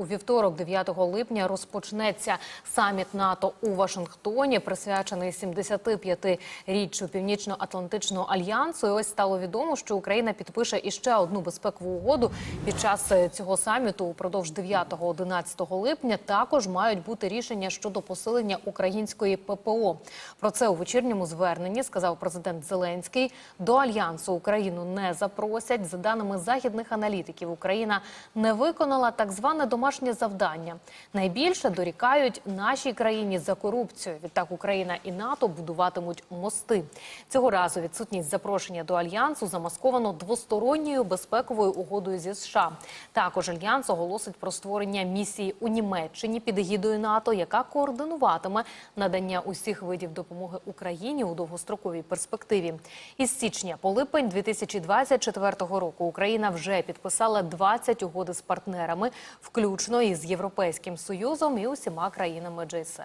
у вівторок, 9 липня, розпочнеться саміт НАТО у Вашингтоні, присвячений 75-річчю Північно-Атлантичного альянсу. І ось стало відомо, що Україна підпише іще одну безпекову угоду під час е, цього саміту упродовж 9-11 липня. Також мають бути рішення щодо посилення української ППО. Про це у вечірньому зверненні сказав президент Зеленський. До альянсу Україну не запросять. За даними західних аналітиків, Україна не виконала так зване домашнє завдання. Найбільше дорікають нашій країні за корупцію. Відтак Україна і НАТО будуватимуть мости. Цього разу відсутність запрошення до альянсу замасковано двосторонньою безпековою угодою зі США. Також альянс оголосить про створення місії у Німеччині під егідою НАТО, яка координуватиме надання усіх видів допомоги Україні у довгостроковій перспективі. Із січня по липень 2024 року Україна вже підписала 20 угоди з партнерами, включно із Європейським Союзом і усіма країнами G7.